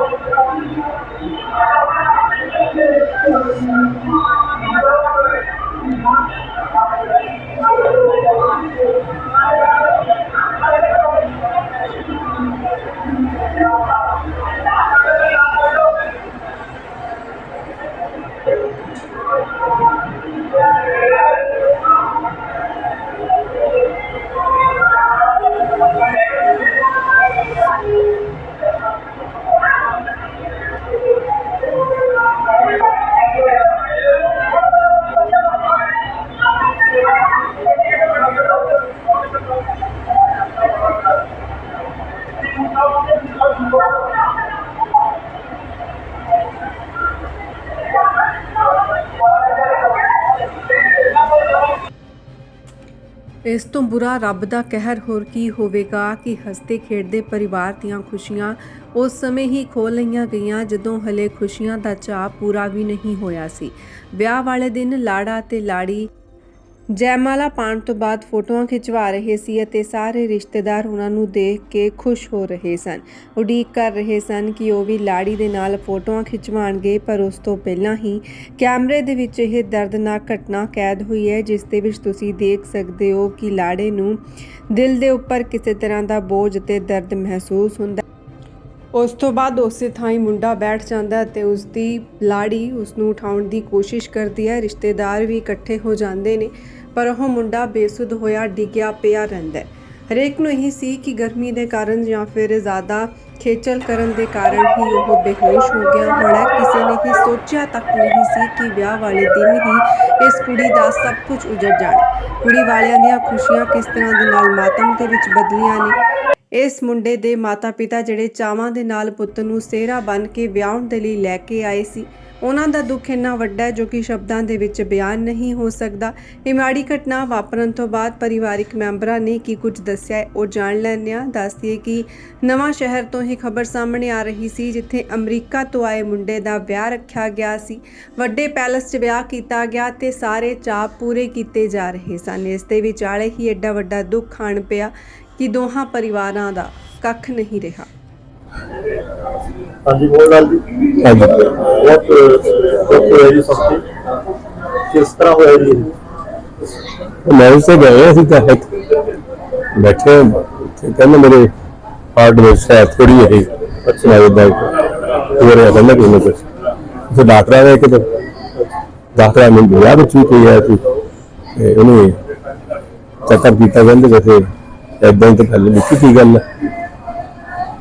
Thank you. ਇਸ ਤੋਂ ਬੁਰਾ ਰੱਬ ਦਾ ਕਹਿਰ ਹੋਰ ਕੀ ਹੋਵੇਗਾ ਕਿ ਹੱਸਦੇ ਖੇਡਦੇ ਪਰਿਵਾਰ ਦੀਆਂ ਖੁਸ਼ੀਆਂ ਉਸ ਸਮੇਂ ਹੀ ਖੋ ਲਈਆਂ ਗਈਆਂ ਜਦੋਂ ਹਲੇ ਖੁਸ਼ੀਆਂ ਦਾ ਚਾਅ ਪੂਰਾ ਵੀ ਨਹੀਂ ਹੋਇਆ ਸੀ। ਵਿਆਹ ਵਾਲੇ ਦਿਨ ਲਾੜਾ ਤੇ ਲਾੜੀ ਜੈਮਾਲਾ ਪਾਣ ਤੋਂ ਬਾਅਦ ਫੋਟੋਆਂ ਖਿਚਵਾ ਰਹੇ ਸੀ ਅਤੇ ਸਾਰੇ ਰਿਸ਼ਤੇਦਾਰ ਉਹਨਾਂ ਨੂੰ ਦੇਖ ਕੇ ਖੁਸ਼ ਹੋ ਰਹੇ ਸਨ। ਉਡੀਕ ਕਰ ਰਹੇ ਸਨ ਕਿ ਉਹ ਵੀ ਲਾੜੀ ਦੇ ਨਾਲ ਫੋਟੋਆਂ ਖਿਚਵਾਣਗੇ ਪਰ ਉਸ ਤੋਂ ਪਹਿਲਾਂ ਹੀ ਕੈਮਰੇ ਦੇ ਵਿੱਚ ਇਹ ਦਰਦਨਾਕ ਘਟਨਾ ਕੈਦ ਹੋਈ ਹੈ, ਜਿਸ ਦੇ ਵਿੱਚ ਤੁਸੀਂ ਦੇਖ ਸਕਦੇ ਹੋ ਕਿ ਲਾੜੇ ਨੂੰ ਦਿਲ ਦੇ ਉੱਪਰ ਕਿਸੇ ਤਰ੍ਹਾਂ ਦਾ ਬੋਝ ਤੇ ਦਰਦ ਮਹਿਸੂਸ ਹੁੰਦਾ ਉਸ ਤੋਂ ਬਾਅਦ ਉਸੇ ਥਾਂ ਹੀ ਮੁੰਡਾ ਬੈਠ ਜਾਂਦਾ ਹੈ ਤੇ ਉਸ ਦੀ ਲਾੜੀ ਉਸ ਨੂੰ ਉਠਾਉਣ ਦੀ ਕੋਸ਼ਿਸ਼ ਕਰਦੀ ਹੈ। ਰਿਸ਼ਤੇਦਾਰ ਵੀ ਇਕੱਠੇ ਹੋ ਜਾਂਦੇ ਨੇ। ਪਰ ਉਹ ਮੁੰਡਾ ਬੇਸੁੱਧ ਹੋਇਆ, ਡਿੱਗਿਆ ਪਿਆ ਰਹਿੰਦਾ ਹਰੇਕ ਨੂੰ ਇਹੀ ਸੀ ਕਿ ਗਰਮੀ ਦੇ ਕਾਰਨ ਜਾਂ ਫਿਰ ਜ਼ਿਆਦਾ ਖੇਚਲ ਕਰਨ ਦੇ ਕਾਰਨ ਹੀ ਉਹ ਬੇਹੋਸ਼ ਹੋ ਗਿਆ ਹੋਣਾ। ਕਿਸੇ ਨੇ ਹੀ ਸੋਚਿਆ ਤੱਕ ਨਹੀਂ ਸੀ ਕਿ ਵਿਆਹ ਵਾਲੇ ਦਿਨ ਹੀ ਇਸ ਕੁੜੀ ਦਾ ਸਭ ਕੁਝ ਉਜੜ ਜਾਣਾ। ਕੁੜੀ ਵਾਲਿਆਂ ਦੀਆਂ ਖੁਸ਼ੀਆਂ ਕਿਸ ਤਰ੍ਹਾਂ ਦੇ ਨਾਲ ਮਾਤਮ ਦੇ ਵਿੱਚ ਬਦਲੀਆਂ ਨੇ? ਇਸ ਮੁੰਡੇ ਦੇ ਮਾਤਾ-ਪਿਤਾ ਜਿਹੜੇ ਚਾਵਾਂ ਦੇ ਨਾਲ ਪੁੱਤ ਨੂੰ ਸਿਹਰਾ ਬਨ ਕੇ ਵਿਆਹਣ ਦੇ ਲਈ ਲੈ ਕੇ ਆਏ ਸੀ ਉਹਨਾਂ ਦਾ ਦੁੱਖ ਇੰਨਾ ਵੱਡਾ ਹੈ ਜੋ ਕਿ ਸ਼ਬਦਾਂ ਦੇ ਵਿੱਚ ਬਿਆਨ ਨਹੀਂ ਹੋ ਸਕਦਾ। ਇਹ ਮਾੜੀ ਘਟਨਾ ਵਾਪਰਨ ਤੋਂ ਬਾਅਦ ਪਰਿਵਾਰਿਕ ਮੈਂਬਰਾਂ ਨੇ ਕੀ ਕੁਝ ਦੱਸਿਆ ਉਹ ਜਾਣ ਲੈਂਦੇ ਹਾਂ। ਦੱਸਦੀਏ ਕਿ ਨਵਾਂ ਸ਼ਹਿਰ ਤੋਂ ਹੀ ਖਬਰ ਸਾਹਮਣੇ ਆ ਰਹੀ ਸੀ, ਜਿੱਥੇ ਅਮਰੀਕਾ ਤੋਂ ਆਏ ਮੁੰਡੇ ਦਾ ਵਿਆਹ ਰੱਖਿਆ ਗਿਆ ਸੀ। ਵੱਡੇ ਪੈਲਸ 'ਚ ਵਿਆਹ ਕੀਤਾ ਗਿਆ ਤੇ ਸਾਰੇ ਚਾਅ ਪੂਰੇ ਕੀਤੇ ਜਾ ਰਹੇ ਸਨ। ਇਸ ਦੇ ਵਿਚਾਲੇ ਹੀ ਐਡਾ ਵੱਡਾ ਦੁੱਖ ਖਾਣ ਪਿਆ ਕਿ ਦੋਹਾਂ ਪਰਿਵਾਰਾਂ ਦਾ ਕੱਖ ਨਹੀਂ ਰਿਹਾ। ਹਾਂਜੀ ਮੋਹਨਲਾਲ ਜੀ? ਹਾਂਜੀ। ਬਹੁਤ ਦੁੱਖ ਹੋਇਆ ਜੀ ਸਭ ਤੇ। ਕਿਸ ਤਰ੍ਹਾਂ ਹੋਇਆ ਜੀ ਇਹ? ਮੈਂ ਉਸੇ ਗਏ ਅਸੀਂ ਤਾਂ ਇੱਥੇ ਬੈਠੇ ਤੇ ਕਹਿੰਦੇ ਮੇਰੇ ਹਾਰਟ ਵਿੱਚ ਹੈ ਥੋੜੀ ਹੈ ਅੱਛਾ। ਮੈਂ ਉਹਦਾ ਹੋਰ ਹੈ ਕਹਿੰਦਾ ਕਿ ਮੈਂ ਕੁਝ ਤੇ ਡਾਕਟਰ ਆਇਆ ਕਿ ਡਾਕਟਰ ਨੇ ਬੁਲਾ ਵੀ ਕੋਈ ਹੈ ਕਿ ਤੇ ਉਹਨੇ ਚੱਕਰ ਕੀਤਾ ਕਹਿੰਦੇ ਵੈਸੇ ਏਦਾਂ ਹੀ ਤਾਂ ਪਹਿਲੇ ਲਿਖੀ ਕੀ ਗੱਲ ਹੈ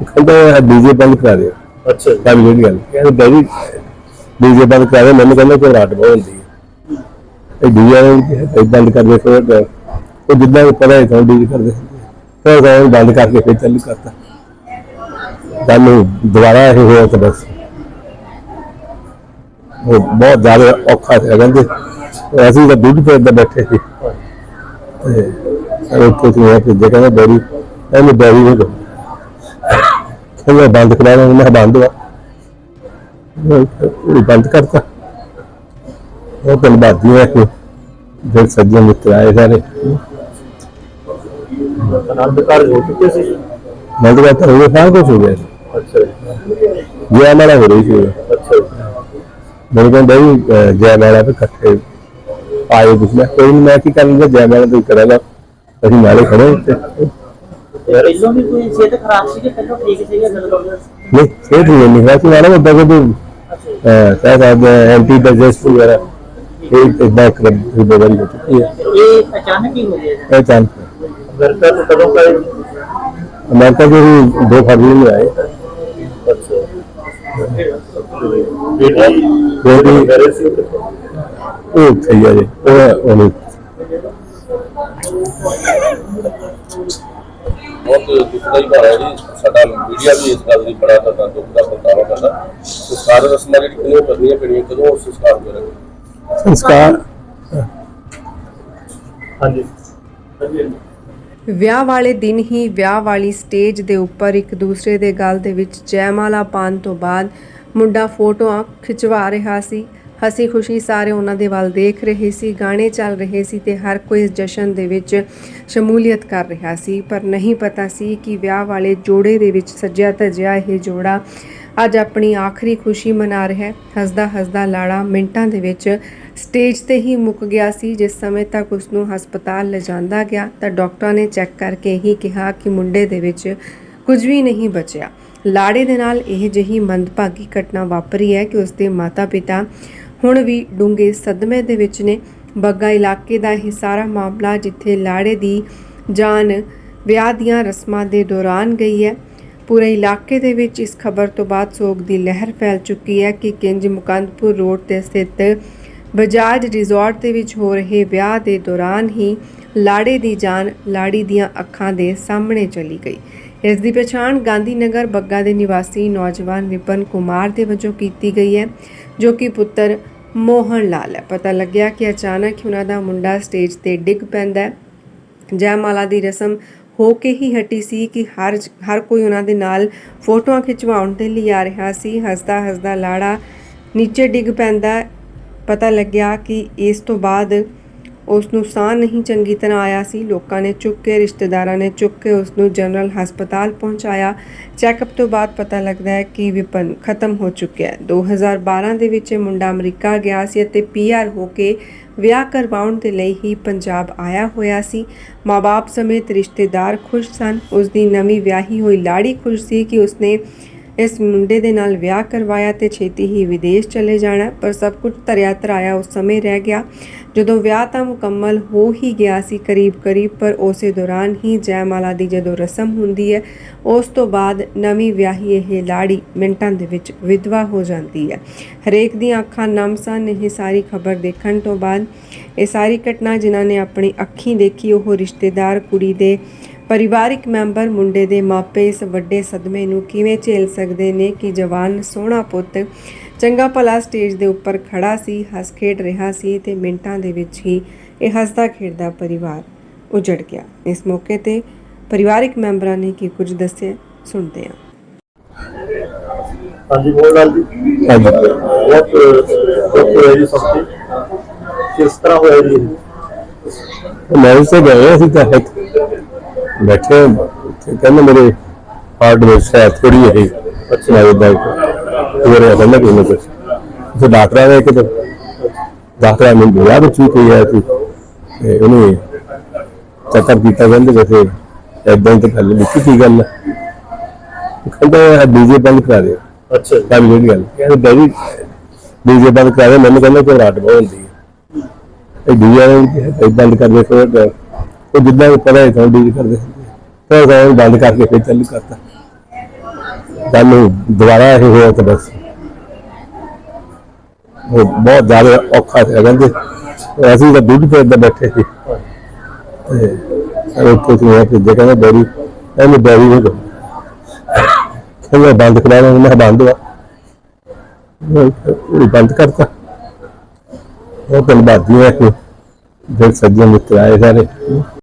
ਕਹਿੰਦਾ ਡੀਜੇ ਬੰਦ ਕਰਾ ਦਿਓ। ਅੱਛਾ ਜੀ। ਕਾਹਦੀ ਜਿਹੜੀ ਗੱਲ ਕਹਿੰਦੇ ਡੈਡੀ ਡੀਜੇ ਬੰਦ ਕਰਾ ਦੇ, ਮੈਨੂੰ ਕਹਿੰਦਾ ਕਿ ਬਹੁਤ ਹੁੰਦੀ ਹੈ। ਇਹ ਡੀਜੇ ਇਹ ਬੰਦ ਕਰ ਦੇ ਫਿਰ ਉਹ ਜਿੱਦਾਂ ਵੀ ਹੈ ਤਾਂ ਡੀਜੇ ਕਰਦੇ ਫਿਰ ਉਹ ਬੰਦ ਕਰਕੇ ਫਿਰ ਚਾਲੂ ਕਰਤਾ। ਸਾਨੂੰ ਦੁਬਾਰਾ ਇਹ ਹੋਇਆ ਤਾਂ ਬਸ। ਉਹ ਬਹੁਤ ਜ਼ਿਆਦਾ ਔਖਾ ਸੀ, ਕਹਿੰਦੇ। ਅਸੀਂ ਤਾਂ ਦੁੱਧ ਤੇ ਇੱਦਾਂ ਬੈਠੇ ਸੀ। ਤੇ ਉੱਥੇ ਸੀ ਉਹ ਭੇਜਿਆ, ਕਹਿੰਦਾ ਡੈਡੀ ਇਹਨੂੰ ਡੈਡੀ ਨੂੰ ਕਹਿੰਦਾ ਬੰਦ ਕਰਾ ਦੇ ਮੈਂ ਬੰਦ ਵਾ। ਉਹ ਬੰਦ ਕਰਤਾ। ਉਹ ਤਾਂ ਬਾਦੀ ਹੈ ਕਿ ਫਿਰ ਸੱਜਣ ਮਿੱਤਰ ਆਏ ਸਾਰੇ। ਆਨੰਦ ਕਾਰਜ ਹੋ ਚੁੱਕੇ ਸੀ? ਬੰਦ ਕਰਤਾ ਉਹ ਸਾਰਾ ਕੁਝ ਹੋ ਗਿਆ। ਅੱਛਾ ਜੀ। ਮਾਲਾ ਹੋ ਰਹੀ ਸੀ। ਅੱਛਾ ਮੈਨੂੰ ਕਹਿੰਦਾ ਵੀ ਜੈ ਮਾਲਾ ਤੇ ਇਕੱਠੇ ਆਏ ਮੈਂ ਕੋਈ ਨਹੀਂ ਮੈਂ ਕੀ ਕਰਾਂਗਾ ਜੈ ਮਾਲਾ ਤੋਂ ਕਰਾਂਗਾ ਅਸੀਂ ਨਾਲੇ ਖੜੇ ਉੱਤੇ ਯਾਰ ਪਹਿਲੋਂ ਵੀ ਕੋਈ ਸਿਹਤ ਖਰਾਬ ਸੀ ਕਿ ਪਹਿਲੋਂ ਠੀਕ ਸੀਗਾ ਜਦੋਂ ਨਹੀਂ ਇਹ ਨਹੀਂ ਨਹੀਂ ਹੈ ਕਿ ਮਾਲਾ ਵੱਡਾ ਕੋ ਤੂੰ ਸਾਹ ਸਾਹ ਐਂਟੀ ਡਾਈਜੈਸਟ ਵਗੈਰਾ ਇਹ ਇਦਾਂ ਕਰ ਬਦਲ ਹੋ ਚੁੱਕੀ ਹੈ ਇਹ ਅਚਾਨਕ ਹੀ ਹੋ ਗਿਆ ਇਹ ਤਾਂ ਅਮਰੀਕਾ ਤੋਂ ਕਦੋਂ ਕਾ ਅਮਰੀਕਾ ਦੇ ਵੀ ਦੋ ਫਰਵਰੀ ਨੂੰ ਆਏ ਉੱਥੇ? ਉਹ ਸਹੀ ਹੈ ਬਹੁਤ ਭਾਰ ਹੈ ਜੀ। ਸਾਡਾ ਮੀਡੀਆ ਵੀ ਇਸ ਗੱਲ ਦੀ ਬੜਾ ਜ਼ਿਆਦਾ ਦੁੱਖ ਦਾ ਪ੍ਰਗਟਾਵਾ ਕਰਦਾ। ਸੰਸਕਾਰ ਰਸਮਾਂ ਜਿਹੜੀ ਕਿਉਂ ਕਰਨੀਆਂ ਪੈਣੀਆਂ ਕਦੋਂ ਸੰਸਕਾਰ ਕਰਾਂਗੇ ਸੰਸਕਾਰ। ਹਾਂਜੀ ਹਾਂਜੀ। ਵਿਆਹ ਵਾਲੇ ਦਿਨ ਹੀ ਵਿਆਹ ਵਾਲੀ ਸਟੇਜ ਦੇ ਉੱਪਰ ਇੱਕ ਦੂਸਰੇ ਦੇ ਗਲ ਦੇ ਵਿੱਚ ਜੈਮਾਲਾ ਪਾਉਣ ਤੋਂ ਬਾਅਦ ਮੁੰਡਾ ਫੋਟੋਆਂ ਖਿਚਵਾ ਰਿਹਾ ਸੀ। ਹਸੀ ਖੁਸ਼ੀ ਸਾਰੇ ਉਹਨਾਂ ਦੇ ਵੱਲ ਦੇਖ ਰਹੇ ਸੀ, ਗਾਣੇ ਚੱਲ ਰਹੇ ਸੀ ਤੇ ਹਰ ਕੋਈ ਇਸ ਜਸ਼ਨ ਦੇ ਵਿੱਚ ਸ਼ਮੂਲੀਅਤ ਕਰ ਰਿਹਾ ਸੀ। ਪਰ ਨਹੀਂ ਪਤਾ ਸੀ ਕਿ ਵਿਆਹ ਵਾਲੇ ਜੋੜੇ ਦੇ ਵਿੱਚ ਸੱਜਿਆ ਧਜਿਆ ਇਹ ਜੋੜਾ ਅੱਜ ਆਪਣੀ ਆਖਰੀ ਖੁਸ਼ੀ ਮਨਾ ਰਿਹਾ ਹੈ। ਹੱਸਦਾ ਹੱਸਦਾ ਲਾੜਾ ਮਿੰਟਾਂ ਦੇ ਵਿੱਚ ਸਟੇਜ ਤੇ ਹੀ ਮੁੱਕ ਗਿਆ ਸੀ। ਜਿਸ ਸਮੇਂ ਤੱਕ ਉਸ ਨੂੰ ਹਸਪਤਾਲ ਲਿਜਾਂਦਾ ਗਿਆ, ਤਾਂ ਡਾਕਟਰਾਂ ਨੇ ਚੈੱਕ ਕਰਕੇ ਹੀ ਕਿਹਾ ਕਿ ਮੁੰਡੇ ਦੇ ਵਿੱਚ ਕੁਝ ਵੀ ਨਹੀਂ ਬਚਿਆ। ਲਾੜੇ ਦੇ ਨਾਲ ਇਹ ਜਿਹੀ ਮੰਦਭਾਗੀ ਘਟਨਾ ਵਾਪਰੀ ਹੈ ਕਿ ਉਸਦੇ ਮਾਤਾ-ਪਿਤਾ ਹੁਣ ਵੀ ਡੂੰਘੇ ਸਦਮੇ ਦੇ ਵਿੱਚ ਨੇ। ਬੱਗਾ ਇਲਾਕੇ ਦਾ ਇਹ ਸਾਰਾ ਮਾਮਲਾ ਜਿੱਥੇ ਲਾੜੇ ਦੀ ਜਾਨ ਵਿਆਹ ਦੀਆਂ ਰਸਮਾਂ ਦੇ ਦੌਰਾਨ ਗਈ ਹੈ। ਪੂਰੇ ਇਲਾਕੇ ਦੇ ਵਿੱਚ ਇਸ ਖਬਰ ਤੋਂ ਬਾਅਦ ਸੋਗ ਦੀ ਲਹਿਰ ਫੈਲ ਚੁੱਕੀ ਹੈ ਕਿ ਕਿੰਜ ਮੁਕੰਦਪੁਰ ਰੋਡ ਤੇ ਸਥਿਤ ਬਜਾਜ ਰਿਜ਼ੋਰਟ ਦੇ ਵਿੱਚ ਹੋ ਰਹੇ ਵਿਆਹ ਦੇ ਦੌਰਾਨ ਹੀ ਲਾੜੇ ਦੀ ਜਾਨ ਲਾੜੀ ਦੀਆਂ ਅੱਖਾਂ ਦੇ ਸਾਹਮਣੇ ਚਲੀ ਗਈ। ਇਸ ਦੀ ਪਛਾਣ ਗਾਂਧੀ ਨਗਰ ਬੱਗਾ ਦੇ ਨਿਵਾਸੀ ਨੌਜਵਾਨ ਵਿਪਨ ਕੁਮਾਰ ਦੇ ਵਜੋਂ ਕੀਤੀ ਗਈ ਹੈ, ਜੋ ਕਿ ਪੁੱਤਰ ਮੋਹਨ ਲਾਲ ਹੈ। ਪਤਾ ਲੱਗਿਆ ਕਿ ਅਚਾਨਕ ਹੀ ਉਹਨਾਂ ਦਾ ਮੁੰਡਾ ਸਟੇਜ ਤੇ ਡਿੱਗ ਪੈਂਦਾ ਹੈ। ਜੈਮਾਲਾ ਦੀ ਰਸਮ ਹੋ ਕੇ ਹੀ ਹਟੀ ਸੀ ਕਿ ਹਰ ਹਰ ਕੋਈ ਉਹਨਾਂ ਦੇ ਨਾਲ ਫੋਟੋਆਂ ਖਿਚਵਾਉਣ ਦੇ ਲਈ ਆ ਰਿਹਾ ਸੀ। ਹੱਸਦਾ ਹੱਸਦਾ ਲਾੜਾ ਨੀਚੇ ਡਿੱਗ ਪੈਂਦਾ ਪਤਾ ਲੱਗਿਆ ਕਿ ਇਸ ਤੋਂ ਬਾਅਦ ਉਸ ਨੂੰ ਸਾਹ ਨਹੀਂ ਚੰਗੀ ਤਰ੍ਹਾਂ ਆਇਆ ਸੀ। ਲੋਕਾਂ ਨੇ ਚੁੱਕ ਕੇ, ਰਿਸ਼ਤੇਦਾਰਾਂ ਨੇ ਚੁੱਕ ਕੇ ਉਸ ਨੂੰ ਜਨਰਲ ਹਸਪਤਾਲ ਪਹੁੰਚਾਇਆ। ਚੈੱਕਅਪ ਤੋਂ ਬਾਅਦ ਪਤਾ ਲੱਗਦਾ ਹੈ ਕਿ ਵਿਪਨ ਖਤਮ ਹੋ ਚੁੱਕਿਆ ਹੈ। 2012 ਦੇ ਵਿੱਚ ਇਹ ਮੁੰਡਾ ਅਮਰੀਕਾ ਗਿਆ ਸੀ ਅਤੇ ਪੀਆਰ ਹੋ ਕੇ ਵਿਆਹ ਕਰਵਾਉਣ ਦੇ ਲਈ ਹੀ ਪੰਜਾਬ ਆਇਆ ਹੋਇਆ ਸੀ। ਮਾਪੇ ਸਮੇਤ ਰਿਸ਼ਤੇਦਾਰ ਖੁਸ਼ ਸਨ। ਉਸ ਦੀ ਨਵੀਂ ਵਿਆਹੀ ਹੋਈ ਲਾੜੀ ਖੁਸ਼ ਸੀ ਕਿ ਉਸਨੇ ਇਸ ਮੁੰਡੇ ਦੇ ਨਾਲ ਵਿਆਹ ਕਰਵਾਇਆ ਤੇ ਛੇਤੀ ਹੀ ਵਿਦੇਸ਼ ਚਲੇ ਜਾਣਾ, ਪਰ ਸਭ ਕੁਝ ਤਰਿਆ ਤਰਾਇਆ ਉਸ ਸਮੇਂ ਰਹਿ ਗਿਆ। ਜਦੋਂ ਵਿਆਹ ਤਾਂ ਮੁਕੰਮਲ ਹੋ ਹੀ ਗਿਆ ਸੀ ਕਰੀਬ ਕਰੀਬ, ਪਰ ਉਸੇ ਦੌਰਾਨ ਹੀ ਜੈਮਾਲਾ ਦੀ ਜਦੋਂ ਰਸਮ ਹੁੰਦੀ ਹੈ, ਉਸ ਤੋਂ ਬਾਅਦ ਨਵੀਂ ਵਿਆਹੀ ਇਹ ਲਾੜੀ ਮਿੰਟਾਂ ਦੇ ਵਿੱਚ ਵਿਧਵਾ ਹੋ ਜਾਂਦੀ ਹੈ। ਹਰੇਕ ਦੀਆਂ ਅੱਖਾਂ ਨਮ ਸਨ, ਇਹ ਸਾਰੀ ਖਬਰ ਦੇਖਣ ਤੋਂ ਬਾਅਦ ਇਹ ਸਾਰੀ ਘਟਨਾ ਜਿਨ੍ਹਾਂ ਨੇ ਆਪਣੀ ਅੱਖੀਂ ਦੇਖੀ, ਉਹ ਰਿਸ਼ਤੇਦਾਰ, ਕੁੜੀ ਦੇ ਪਰਿਵਾਰਿਕ ਮੈਂਬਰ ਮੁੰਡੇ ਦੇ ਮਾਪੇ ਇਸ ਵੱਡੇ ਸਦਮੇ ਨੂੰ ਕਿਵੇਂ ਝੇਲ ਸਕਦੇ ਨੇ ਕਿ ਜਵਾਨ ਸੋਹਣਾ ਪੁੱਤ ਚੰਗਾ ਭਲਾ ਸਟੇਜ ਦੇ ਉੱਪਰ ਖੜਾ ਸੀ ਹੱਸ ਖੇਡ ਰਿਹਾ ਸੀ ਤੇ ਮਿੰਟਾਂ ਦੇ ਵਿੱਚ ਹੀ ਇਹ ਹੱਸਦਾ ਖੇਡਦਾ ਪਰਿਵਾਰ ਉਜੜ ਗਿਆ। ਇਸ ਮੌਕੇ ਤੇ ਪਰਿਵਾਰਿਕ ਮੈਂਬਰਾਂ ਨੇ ਕੀ ਕੁਝ ਦੱਸਿਆ ਸੁਣਦੇ ਹਾਂ। ਹਾਂਜੀ ਮੋਹਨ ਲਾਲ ਜੀ। ਹਾਂਜੀ। ਬਹੁਤ ਦੁੱਖ ਹੋਇਆ ਜੀ ਸਭ ਤੇ। ਕਿਸ ਤਰ੍ਹਾਂ ਹੋਇਆ ਜੀ? ਮੈਰਿਜ ਤੇ ਗਏ ਅਸੀਂ ਤਾਂ ਇੱਥੇ। ਬੈਠੇ ਉੱਥੇ ਕਹਿੰਦੇ ਮੇਰੇ ਹਾਰਟ ਵਿੱਚ ਹੈ ਥੋੜੀ ਜਿਹੀ ਅੱਛਾ। ਮੈਂ ਉਹਦਾ ਹੋ ਰਿਹਾ ਕਹਿੰਦਾ ਕਿ ਕੁਝ ਤੇ ਡਾਕਟਰ ਆਇਆ ਕਿ ਡਾਕਟਰ ਨੇ ਬੁਲਾ ਵੀ ਕੋਈ ਸੀ ਤੇ। ਉਹਨੇ ਚੱਕਰ ਕੀਤਾ ਕਹਿੰਦੇ ਵੈਸੇ ਏਦਾਂ ਹੀ ਤਾਂ ਗੱਲ ਵਿੱਚ ਕੀ ਗੱਲ। ਹੈ ਕਹਿੰਦਾ ਡੀਜੇ ਬੰਦ ਕਰਾ ਦਿਓ। ਅੱਛਾ ਤਾਂ ਜਿਹੜੀ ਗੱਲ। ਕਹਿੰਦੇ ਡੈਡੀ ਡੀਜੇ ਬੰਦ ਕਰਾ ਦੇ ਮੈਨੂੰ ਕਹਿੰਦਾ ਰਾਤ ਬਹੁਤ ਹੁੰਦੀ ਹੈ। ਇਹ ਡੀਜੇ ਬੰਦ ਕਰ ਦੇ ਫਿਰ ਉਹ ਜਿੱਦਾਂ ਪਤਾ ਹੈ ਤਾਂ ਡੀਜੇ ਕਰਦੇ ਫਿਰ ਉਹ ਬੰਦ ਕਰਕੇ ਫਿਰ ਚਾਲੂ ਕਰਤਾ। ਕੱਲ ਦੁਬਾਰਾ ਇਹ ਹੋਇਆ ਤਾਂ ਬਸ। ਉਹ ਬਹੁਤ ਜ਼ਿਆਦਾ ਔਖਾ ਸੀ, ਕਹਿੰਦੇ ਅਸੀਂ ਤਾਂ ਦੁੱਧ ਤੇ ਬੈਠੇ ਸੀ। ਤੇ ਉਹ ਕੁਝ ਨਹੀਂ ਕਿ ਜੇ ਕਹਿੰਦਾ, ਡੈਡੀ, ਇਹਨੂੰ ਡੈਡੀ ਹੋ ਕਹਿੰਦਾ, ਬੰਦ ਕਰਾ ਲੈਣਾ ਮੈਂ ਕਿਹਾ, ਬੰਦ ਵਾ। ਉਹ ਬੰਦ ਕਰਤਾ। ਉਹ ਤਾਂ ਬਾਤ ਹੈ ਕਿ ਫਿਰ ਸੱਜਣ ਮਿੱਤਰ ਆਏ ਸਾਰੇ।